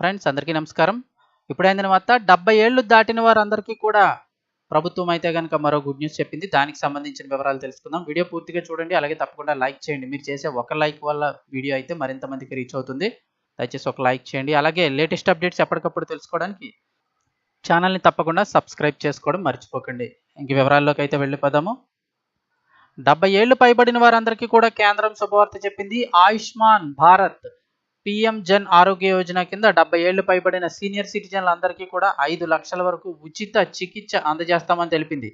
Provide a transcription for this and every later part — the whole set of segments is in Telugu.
ఫ్రెండ్స్ అందరికీ నమస్కారం. ఇప్పుడైన వార్త డెబ్బై ఏళ్ళు దాటిన వారందరికీ కూడా ప్రభుత్వం అయితే కనుక మరో గుడ్ న్యూస్ చెప్పింది. దానికి సంబంధించిన వివరాలు తెలుసుకుందాం. వీడియో పూర్తిగా చూడండి అలాగే తప్పకుండా లైక్ చేయండి. మీరు చేసే ఒక లైక్ వల్ల వీడియో అయితే మరింత మందికి రీచ్ అవుతుంది. దయచేసి ఒక లైక్ చేయండి. అలాగే లేటెస్ట్ అప్డేట్స్ ఎప్పటికప్పుడు తెలుసుకోవడానికి ఛానల్ని తప్పకుండా సబ్స్క్రైబ్ చేసుకోవడం మర్చిపోకండి. ఇంక వివరాల్లోకి అయితే వెళ్ళిపోదాము. డెబ్బై ఏళ్ళు పైబడిన వారందరికీ కూడా కేంద్రం శుభవార్త చెప్పింది. ఆయుష్మాన్ భారత్ పిఎం జన్ ఆరోగ్య యోజన కింద డెబ్బై ఏళ్ళు పైబడిన సీనియర్ సిటిజన్లందరికీ కూడా ఐదు లక్షల వరకు ఉచిత చికిత్స అందజేస్తామని తెలిపింది.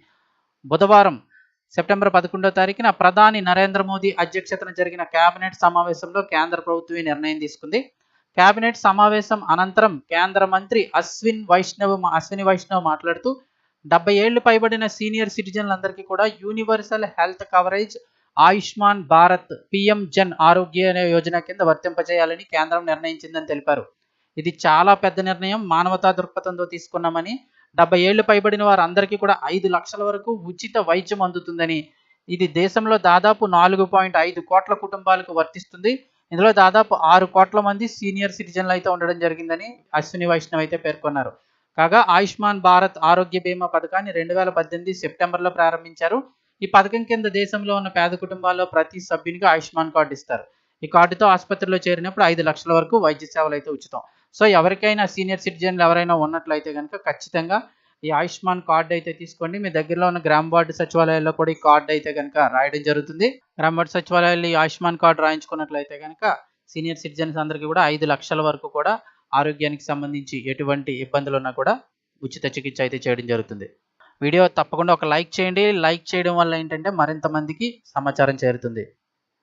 బుధవారం సెప్టెంబర్ పదకొండో తారీఖున ప్రధాని నరేంద్ర మోదీ అధ్యక్షతన జరిగిన కేబినెట్ సమావేశంలో కేంద్ర ప్రభుత్వం ఈ నిర్ణయం తీసుకుంది. కేబినెట్ సమావేశం అనంతరం కేంద్ర మంత్రి అశ్విన్ వైష్ణవ్ అశ్విని వైష్ణవ్ మాట్లాడుతూ డెబ్బై ఏళ్ళు పైబడిన సీనియర్ సిటిజన్లందరికీ కూడా universal health coverage Ayushman Bharat PM Jan Arogya Yojana కింద వర్తింపజేయాలని కేంద్రం నిర్ణయించిందని తెలిపారు. ఇది చాలా పెద్ద నిర్ణయం. మానవతా దృక్పథంతో తీసుకున్నామని డెబ్బై ఏళ్ళు పైబడిన వారందరికీ కూడా ఐదు లక్షల వరకు ఉచిత వైద్యం అందుతుందని. ఇది దేశంలో దాదాపు నాలుగు పాయింట్ ఐదు కోట్ల కుటుంబాలకు వర్తిస్తుంది. ఇందులో దాదాపు ఆరు కోట్ల మంది సీనియర్ సిటిజన్లు అయితే ఉండడం జరిగిందని అశ్విని వైష్ణవ్ అయితే పేర్కొన్నారు. కాగా ఆయుష్మాన్ భారత్ ఆరోగ్య బీమా పథకాన్ని రెండు వేల పద్దెనిమిది సెప్టెంబర్లో ప్రారంభించారు. ఈ పథకం కింద దేశంలో ఉన్న పేద కుటుంబాల్లో ప్రతి సభ్యునికి ఆయుష్మాన్ కార్డు ఇస్తారు. ఈ కార్డుతో ఆసుపత్రిలో చేరినప్పుడు ఐదు లక్షల వరకు వైద్య సేవలు అయితే ఉచితం. సో ఎవరికైనా సీనియర్ సిటిజన్లు ఎవరైనా ఉన్నట్లయితే కనుక ఖచ్చితంగా ఈ ఆయుష్మాన్ కార్డు అయితే తీసుకోండి. మీ దగ్గరలో ఉన్న గ్రామ వార్డు సచివాలయాల్లో కూడా ఈ కార్డు అయితే కనుక రాయడం జరుగుతుంది. గ్రామ వార్డు సచివాలయాల్లో ఈ ఆయుష్మాన్ కార్డు రాయించుకున్నట్లయితే కనుక సీనియర్ సిటిజన్స్ అందరికీ కూడా ఐదు లక్షల వరకు కూడా ఆరోగ్యానికి సంబంధించి ఎటువంటి ఇబ్బందులు ఉన్నా కూడా ఉచిత చికిత్స అయితే చేయడం జరుగుతుంది. వీడియో తప్పకుండా ఒక లైక్ చేయండి. లైక్ చేయడం వల్ల ఏంటంటే మరింత మందికి సమాచారం చేరుతుంది.